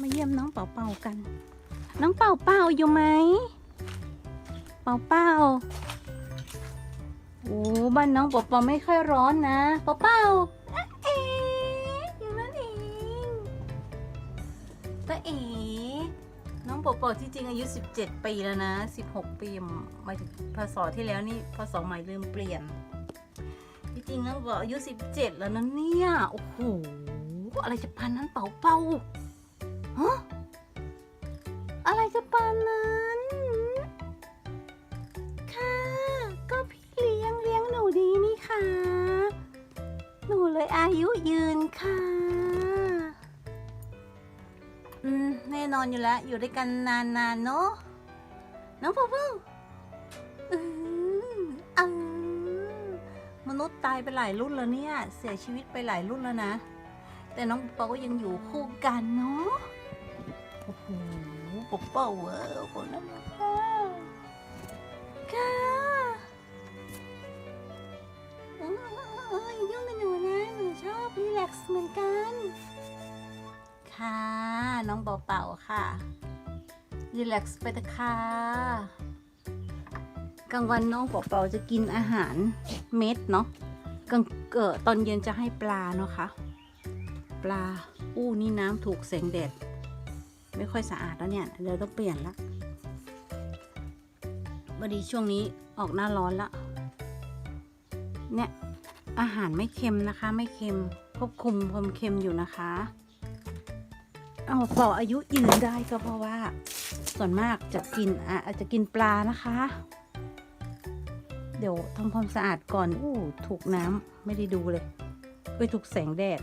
มาเยี่ยมน้องเป่าเป่ากัน น้องเป่าเป่าอยู่ไหม เป่าเป่าโอ้บ้านน้องเป่าเป่าไม่ค่อยร้อนนะ เป่าเป่าเอ๋อยู่นั่นเองตาเอ๋น้องเป่าเป่าที่จริงอายุ 17 ปีแล้วนะ 16 ปีหมายถึงพศที่แล้วนี่พศใหม่ลืมเปลี่ยนที่จริงน้องบอกอายุ 17 แล้วนะเนี่ย โอ้โห อะไรจะปานนั้นเป่าเป่า เลยอายุยืนค่ะ อืม แน่นอนอยู่แล้ว อยู่ด้วยกันนานๆเนาะ น้องพ่อพ่ออืมอืมมนุษย์ตายไปหลายรุ่นแล้วเนี่ย เสียชีวิตไปหลายรุ่นแล้วนะ แต่น้องปอก็ยังอยู่คู่กันเนาะ โอ้โหปอเป่าเออปอนั่นค่ะ น้องเป่าเป่าค่ะรีแลกซ์ไปเถอะค่ะกลางวันน้องเป่าเป่าจะกินอาหารเม็ดเนาะกลางเกิดตอนเย็นจะให้ปลาเนาะค่ะปลาอู้นี่น้ำถูกแสงแดดไม่ค่อยสะอาดแล้วเนี่ยเดี๋ยวต้องเปลี่ยนละพอดีช่วงนี้ออกหน้าร้อนละเนี่ยอาหารไม่เค็มนะคะ ไม่เค็มควบคุมความเค็มอยู่นะคะ เอาพออายุยืนได้ก็เพราะว่า ส่วนมากจะกินอะอาจจะกินปลานะคะ เดี๋ยวทำความสะอาดก่อนอู้ถูกน้ำไม่ได้ดูเลยไปถูกแสงแดด